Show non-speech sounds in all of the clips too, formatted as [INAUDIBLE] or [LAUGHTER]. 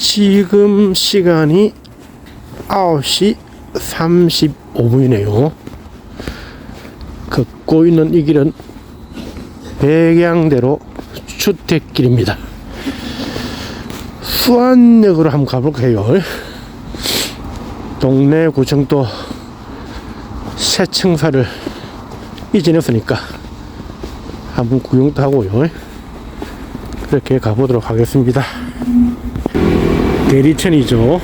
지금 시간이 9시 35분이네요. 걷고 있는 이 길은 백양대로 주택길입니다. 수안역으로 한번 가볼까요? 동네 구청도 새 청사를 이전했으니까 한번 구경도 하고요. 그렇게 가보도록 하겠습니다. 대리천이죠.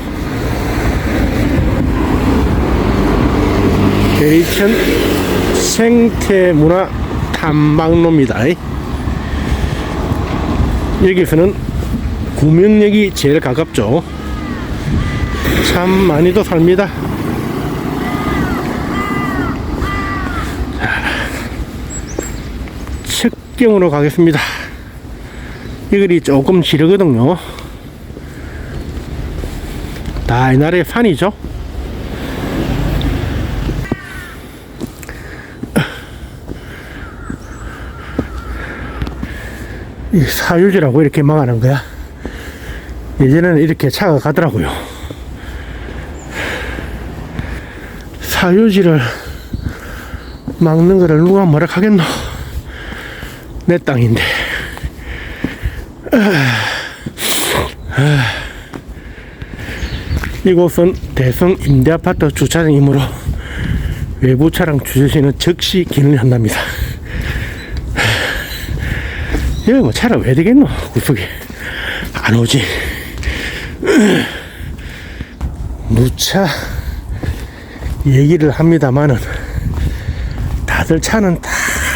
대리천 생태문화 탐방로입니다. 여기서는 구명역이 제일 가깝죠. 참 많이도 삽니다. 측경으로 가겠습니다. 이 글이 조금 지르거든요. 다 옛날에 산이죠. 이 사유지라고 이렇게 막아놓은 거야. 예전에는 이렇게 차가 가더라고요. 사유지를 막는 거를 누가 뭐라 하겠노? 내 땅인데. 이곳은 대성 임대아파트 주차장이므로 외부 차량 주차 시는 즉시 기능을 한답니다. [SIGHS] 여기 뭐 차량 왜 되겠노? 구석에 안 오지. [SIGHS] 무차 얘기를 합니다만은 다들 차는 다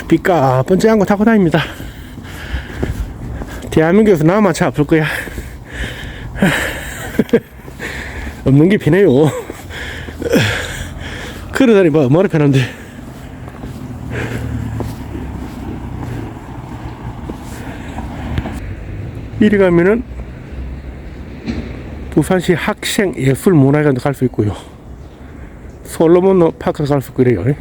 삐까 번쩍한 거 타고 다닙니다. 대한민국에서 나만 차 없을 거야. 없는 게 편해요. 걸어다니 봐, 얼마나 편한데. 이리 가면은 부산시 학생 예술 문화관도 갈 수 있고요. 솔로몬 파크 갈수 있고 그래요.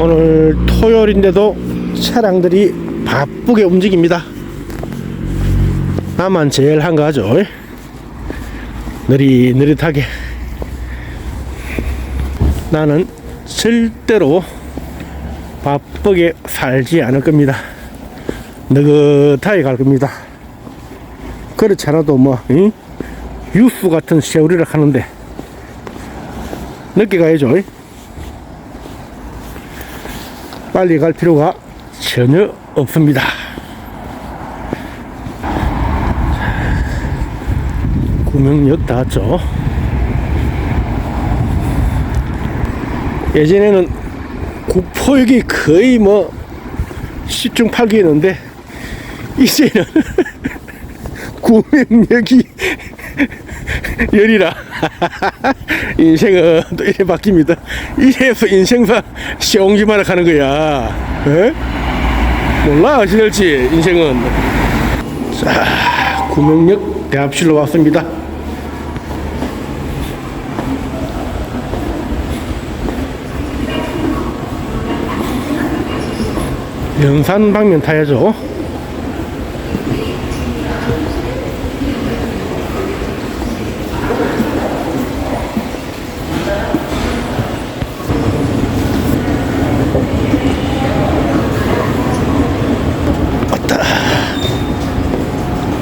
오늘 토요일인데도 차량들이 바쁘게 움직입니다. 나만 제일 한가하죠. 느릿느릿하게. 나는 절대로 바쁘게 살지 않을 겁니다. 느긋하게 갈 겁니다. 그렇지 않아도 뭐, 응? 유수 같은 세월이라 하는데, 늦게 가야죠. 빨리 갈 필요가 전혀 없습니다. 구명역 닿았죠. 예전에는 구포역이 거의 뭐 10중 8구였는데 이제는 [LAUGHS] 구명역이 [LAUGHS] 열이라 [LAUGHS] 인생은 또 이래 바뀝니다. 이래서 인생사 시옹지마라 가는 거야. 에? 몰라 어찌 될지 인생은 자 구명역 대합실로 왔습니다. 연산 방면 타야죠. 왔다.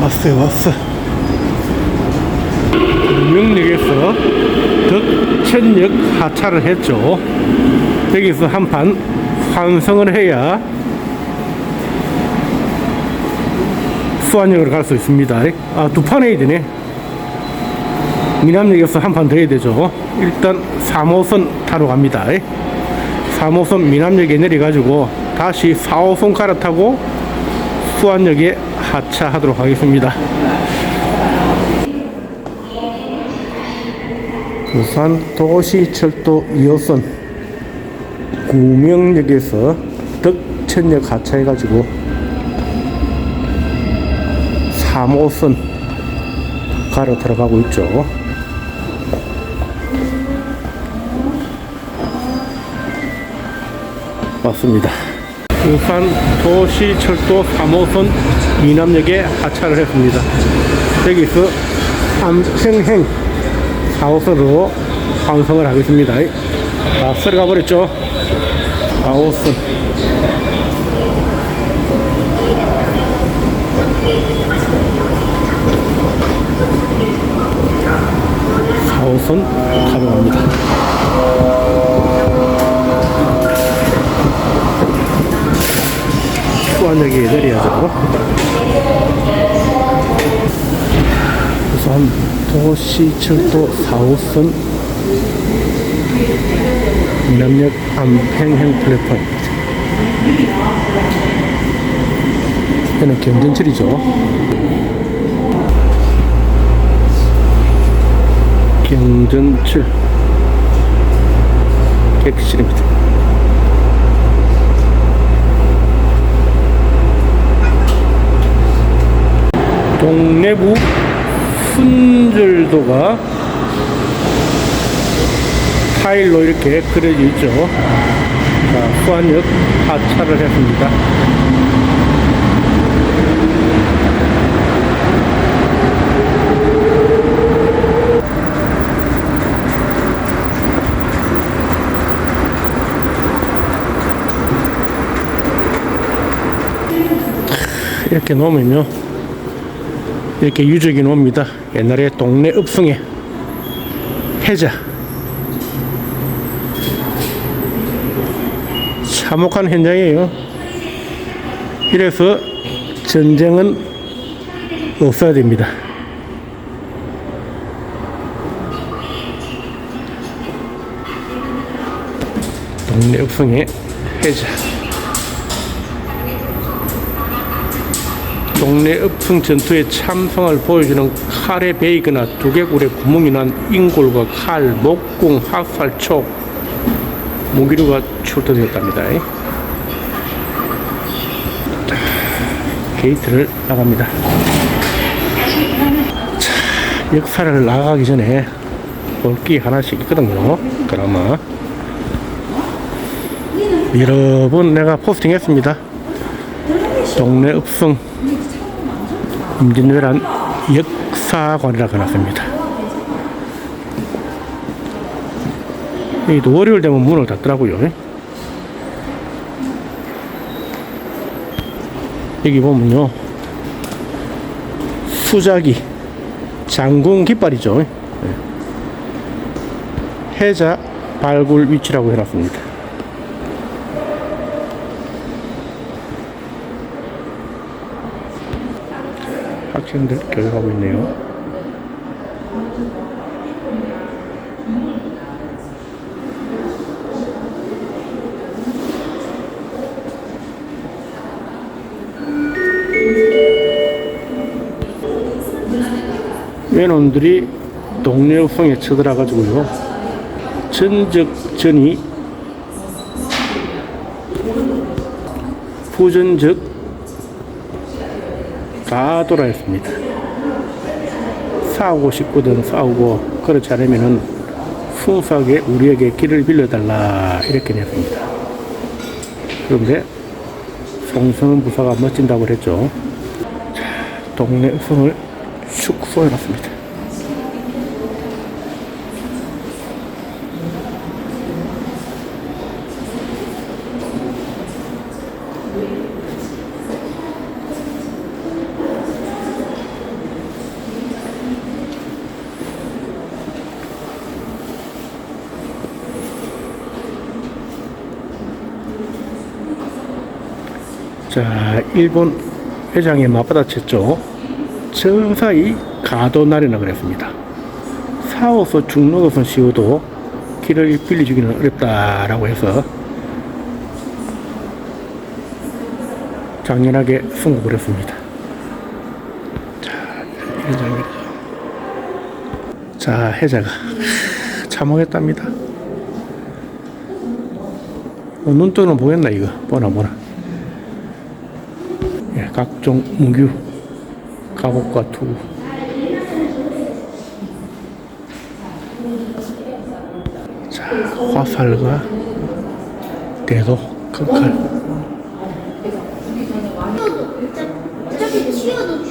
왔어요, 왔어. 명역에서 덕천역 하차를 했죠. 여기서 한판 환승을 해야 수안역으로 갈 수 있습니다. 아, 두 판 해야 되네. 미남역에서 한 판 더 해야 되죠. 일단 3호선 타러 갑니다. 3호선 미남역에 내려가지고 다시 4호선 갈아타고 수안역에 하차하도록 하겠습니다. 부산 도시철도 2호선 구명역에서 덕천역 하차해가지고 3호선 가로 들어가고 있죠. 맞습니다. 부산 도시철도 3호선 미남역에 하차를 했습니다. 여기서 안평행 4호선으로 환승을 하겠습니다. 자, 들어가 버렸죠. 4호선. 사호선 타러 갑니다. 수완역에 내려야죠. 부산 도시철도 4호선 미남역 안평행 플랫폼입니다. 여기는 경전철이죠. 경전철 객실입니다. 동래부 순절도가 타일로 이렇게 그려져 있죠. 자, 수안역 하차를 했습니다. 이렇게 놓으면요. 이렇게 유적이 놉니다. 옛날에 동네 읍성에 해자. 참혹한 현장이에요. 이래서 전쟁은 없어야 됩니다. 동네 읍성의 해자. 동네 읍성 전투에 참성을 보여주는 칼에 베이거나 두개골에 구멍이 난 인골과 칼, 목궁, 화살, 촉, 무기류가 출토되었답니다. 자, 게이트를 나갑니다. 자, 역사를 나가기 전에 볼게 하나씩 있거든요. 드라마. 여러 번 내가 포스팅 했습니다. 동네 읍성 임진왜란 역사관이라고 해놨습니다. 여기도 월요일 되면 문을 닫더라고요. 여기 보면요. 수자기, 장군 깃발이죠. 해자 발굴 위치라고 해놨습니다. 학생들 교육하고 있네요. 외놈들이 동네읍성에 쳐들어가지고요. 전적전이 후전적 다 돌아했습니다. 싸우고 싶거든 싸우고 그렇지 않으면은 순수하게 우리에게 길을 빌려달라 이렇게 냈습니다. 그런데 송성은 부사가 멋진다고 그랬죠. 자, 동네 성을 축소해놨습니다. 자, 일본 회장에 맞받아쳤죠. 저 사이 가도날이라 그랬습니다. 사오서 중로것은 씌워도 길을 빌려주기는 어렵다라고 해서 장연하게 승복을 했습니다. 자, 회장입니다. 자, 해자가 참혹했답니다. 어, 눈뜨는 보겠나 이거 보나 보나. 예, 각종 무규, 갑옷과 투구. 자, 화살과 대도,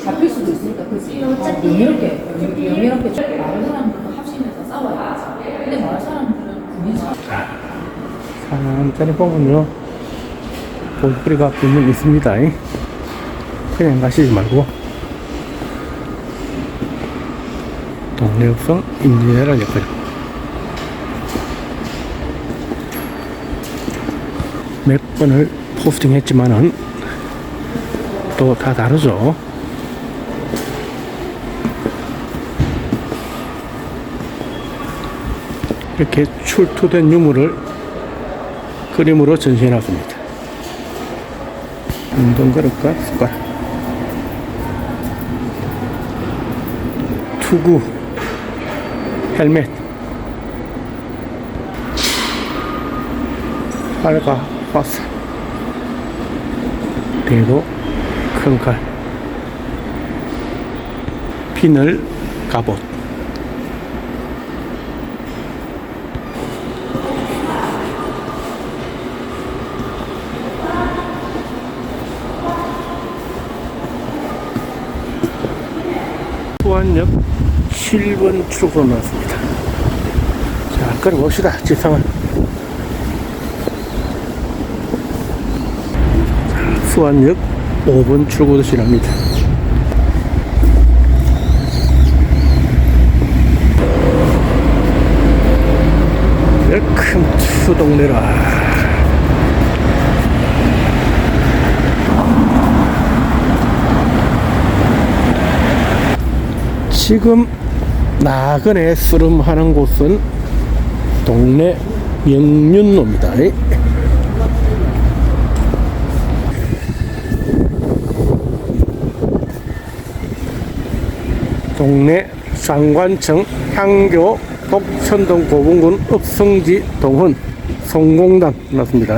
잡힐 수도 있으니까 어차피 합심해서 근데 마을 사람들은 군인 천천히 보면요. 볼거리가 분명 있습니다 그냥 가시지 말고 동네 읍성 인지네라 역할 몇 번을 포스팅 했지만은 또 다 다르죠 이렇게 출토된 유물을 그림으로 전시해 놨습니다. 운동 그릇과 숟가락. 투구, 헬멧, 활과 화살, 대도 큰 칼, 비늘, 갑옷. 수안역 7번 출구로 나왔습니다. 자, 걸어봅시다. 지상은. 자, 수안역 5번 출구도 지납니다. 웰컴 투 동네라. 지금 나그네 스름하는 곳은 동네 명륜로입니다. 동네 상관청 향교 독천동 고분군 읍성지 동훈 성공단 났습니다.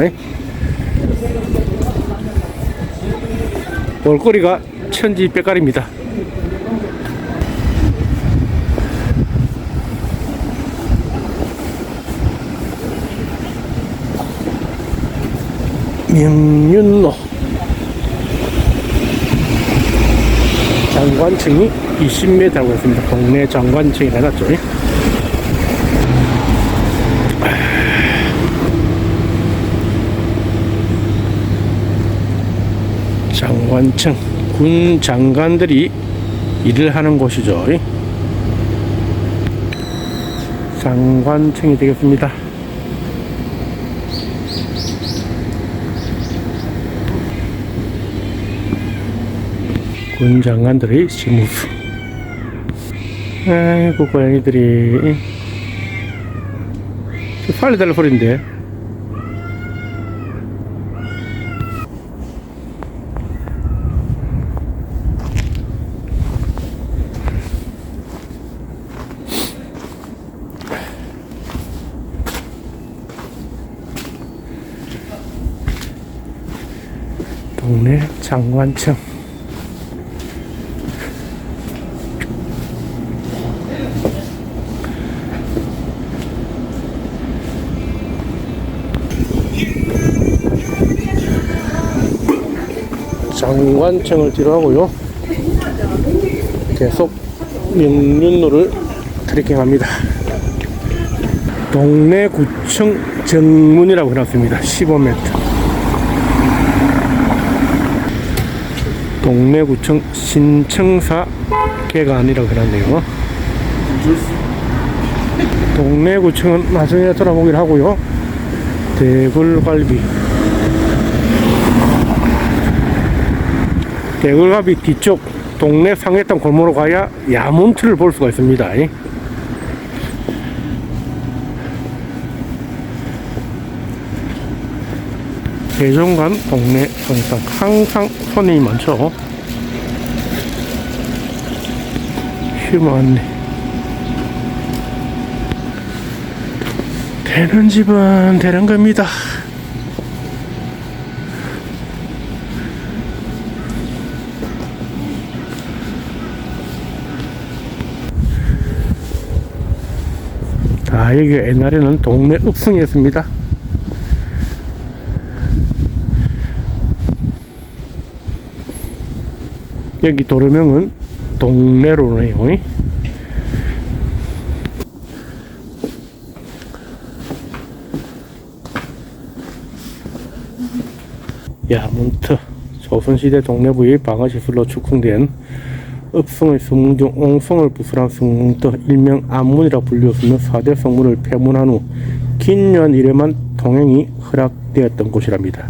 볼거리가 천지 백갈입니다. 명륜로 장관층이 20m라고 했습니다. 동네 장관층이 해놨죠. 장관층 군 장관들이 일을 하는 곳이죠. 장관층이 되겠습니다. 군 장관들의 시무수. 아이고, 고양이들이. 저 살려달라 소린데. 동네 장관청. 장관청을 뒤로 하고요. 계속 명륜로를 트레킹합니다. 동래구청 정문이라고 해놨습니다. 15m. 동래구청 신청사 개관이라고 해놨네요. 동래구청은 나중에 돌아보기로 하고요. 대굴갈비 대굴갑이 뒤쪽 동네 상해땅 골목으로 가야 야문틀을 볼 수가 있습니다. 대종간 동네 상해땅 항상 손님이 많죠. 휴먼네 되는 집은 되는 겁니다. 아, 여기 옛날에는 동네 읍성이었습니다. 여기 도로명은 동네로네요. 야문터 조선시대 동래부의 방어시설로 축궁된 읍성의 성문 중 옹성을 부술한 성문터 일명 안문이라 불리웠으며 4대 성문을 폐문한 후 긴년 이래만 통행이 허락되었던 곳이랍니다.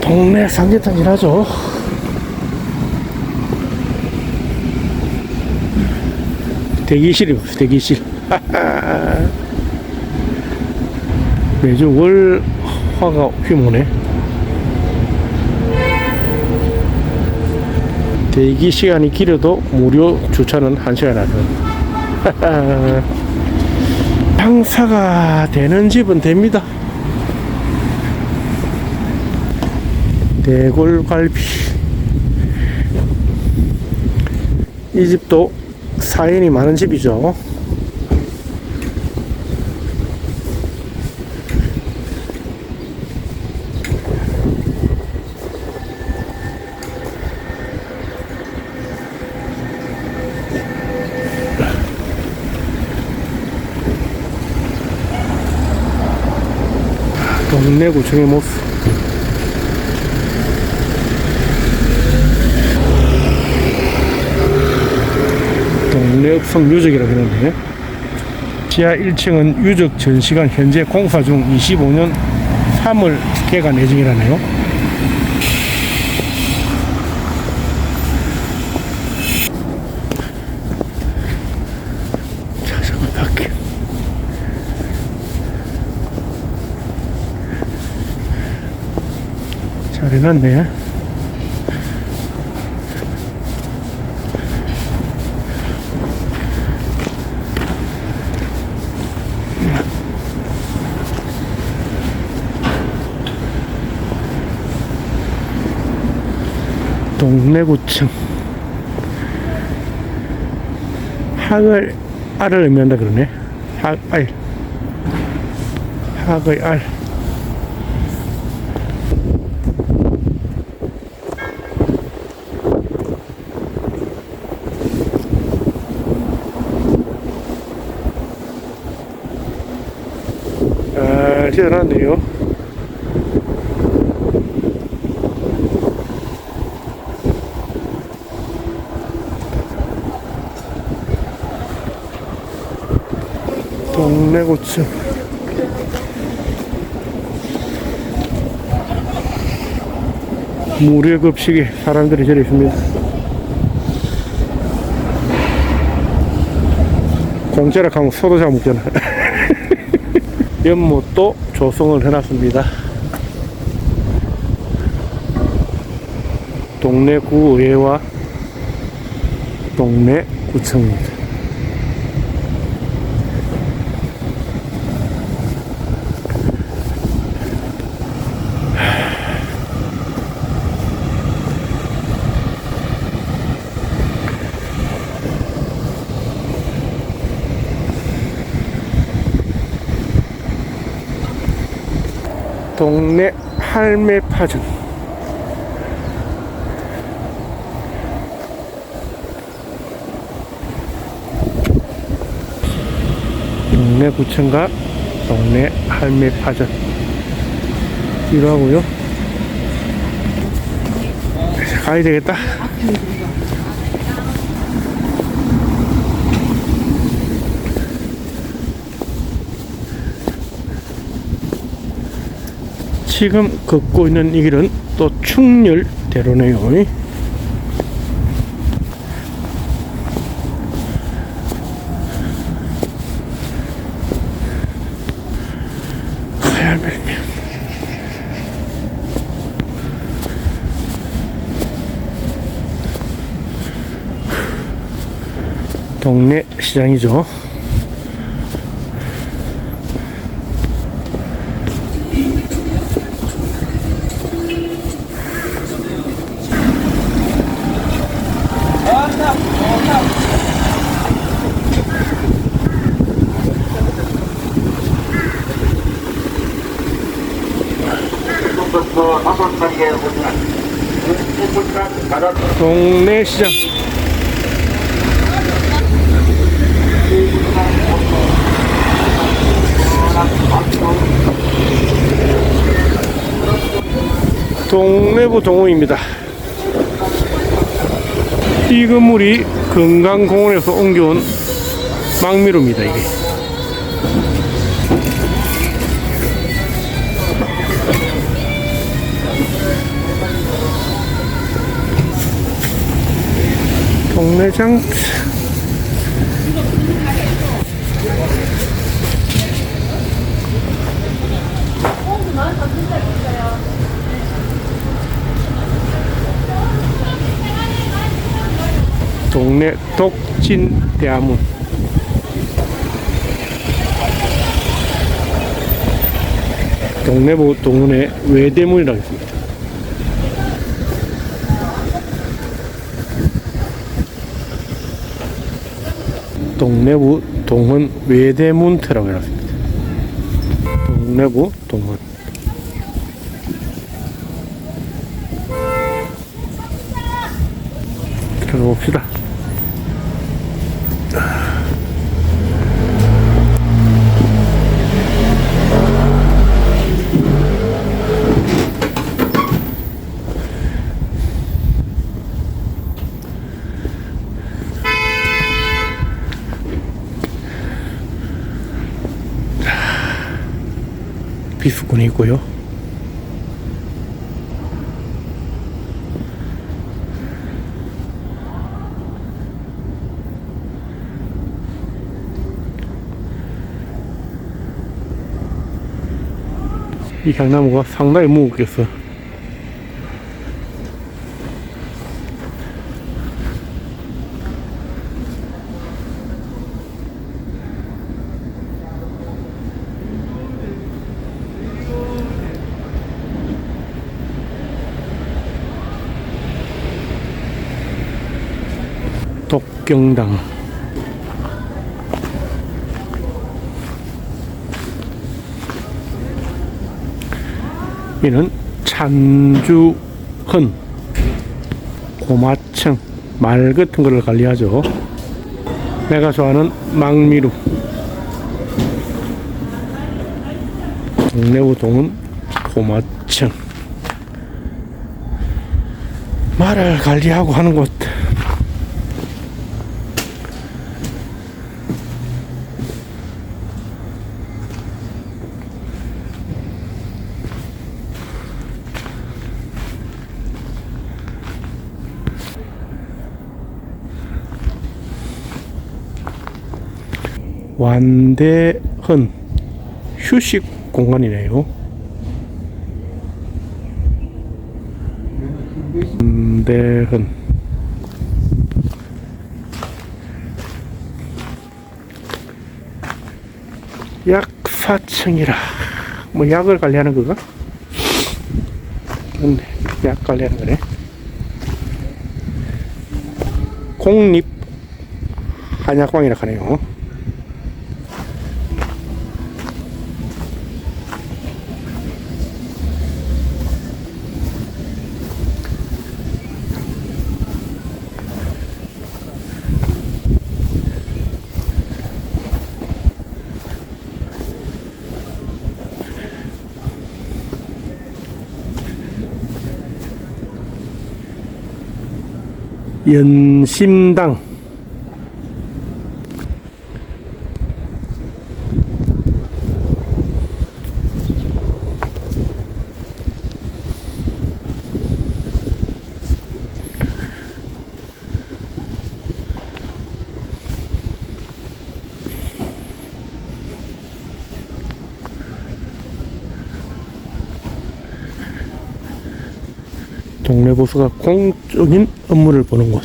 동네 삼계탕이라죠. 대기실이 대기실. [LAUGHS] 매주 월 화가 휘모네. 대기 시간이 길어도 무료 주차는 한 시간 하죠. 장사가 [LAUGHS] 되는 집은 됩니다. 대골갈비. 이 집도 사연이 많은 집이죠. 동네 구청의 모습. 동네 읍성 유적이라고 그러는데 지하 1층은 유적 전시관 현재 공사 중 25년 3월 개관 예정이라네요. 자전거 파킹. 잘 해놨네. 동래구청. 학을 알을 의미한다 그러네. 학 알 학의 알 아, 시원하네요. 동래고추. 무료 급식에 사람들이 저리 있습니다. 공짜라 하면 소도 잘 먹잖아 [LAUGHS] 연못도 조성을 해놨습니다. 동네 구의회와 동네 구청입니다 동네 할매 파전. 동네 구청과 동네 할매 파전. 이러하고요. 가야 되겠다 지금 걷고 있는 이 길은 또 충렬대로네요. 동네 시장이죠. 동네 시장. 동래부 동호입니다. 이 건물이 건강공원에서 옮겨온 망미로입니다, 이게. 동네장 동네 독진 대화문 동네부 동문의 외대문이라고 있습니다. 동래부 동문 외대문터라고 해놨습니다. 동래부 동문. 들어가 봅시다. 있고요. 이 향나무가 상당히 무겁겠어. 독경당. 이는 찬주헌, 고마청, 말 같은 거를 관리하죠. 내가 좋아하는 망미루. 동래우동은 고마청. 말을 관리하고 하는 곳. 완대헌 휴식 공간이네요. 완대헌 약사청이라 뭐 약을 관리하는 거가? 근데 약 관리하는 거네. 공립 한약방이라 하네요. 연심당 동네 보수가 공적인 업무를 보는 곳.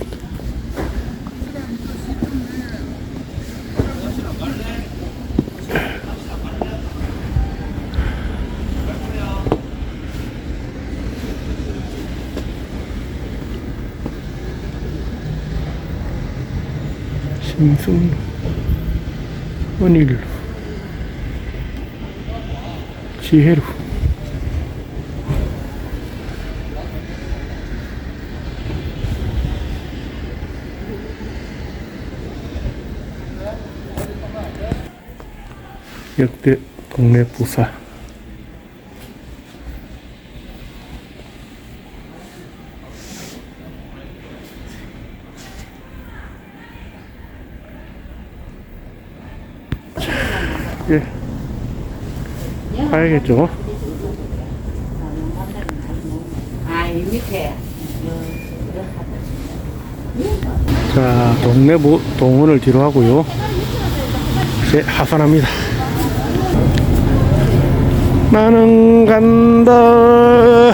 심승 은일루 지혜루 역대 동네 부사 예. 밑에. 자, 동네 부, 동원을 뒤로 하고요. 이제 하산합니다. 나는 간다.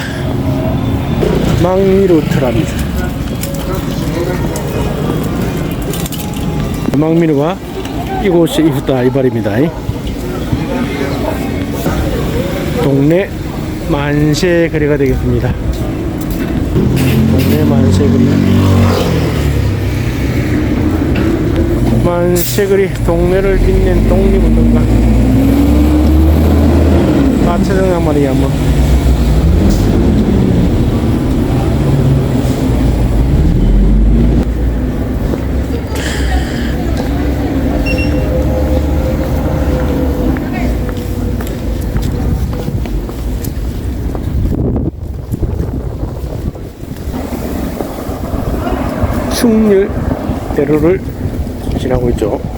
망미루트랍니다. 망미루가 이곳이 있다 이 말입니다. 동네 만세 거리가 되겠습니다. 동네 만세 거리. 만세그리 동네를 빛낸 독립운동가 마차장 말이야 뭐 충렬 대로를 지나고 있죠.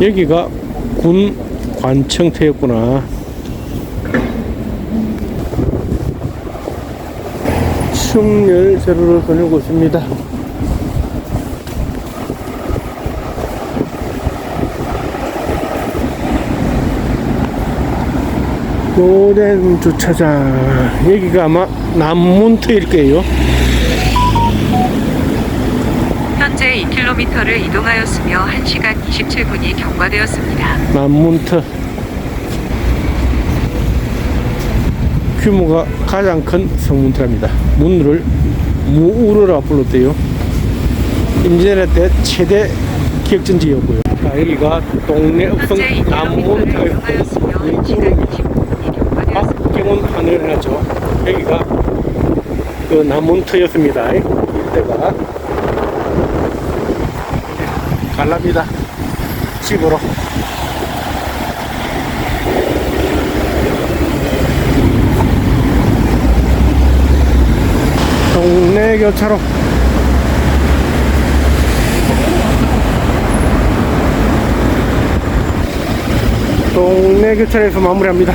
여기가 군 관청터였구나. 충렬 세로를 거닐고 있습니다. 고된 주차장 여기가 아마 남문터일 거예요 현재 2km를 이동하였으며 1시간 27분이 경과되었습니다. 남문터 규모가 가장 큰 성문터랍니다. 문을 무우르라 불렀대요. 임진왜란 때 최대 기역전지였고요. 자, 여기가 동네 읍성 현재 2km를 남문터였고 이동하였으며 1시간 20분이 경과되었습니다. 박경훈 하늘을 해놨죠. 여기가 그 남문터였습니다. 이때가 갈랍니다. 집으로. 동네 교차로. 동네 교차로에서 마무리합니다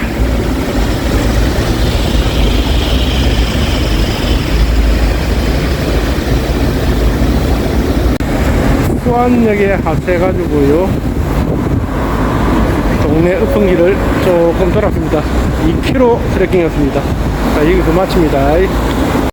수안역에 하세가지고요. 동네 읍성길을 조금 돌았습니다. 2km 트레킹이었습니다. 자 여기서 마칩니다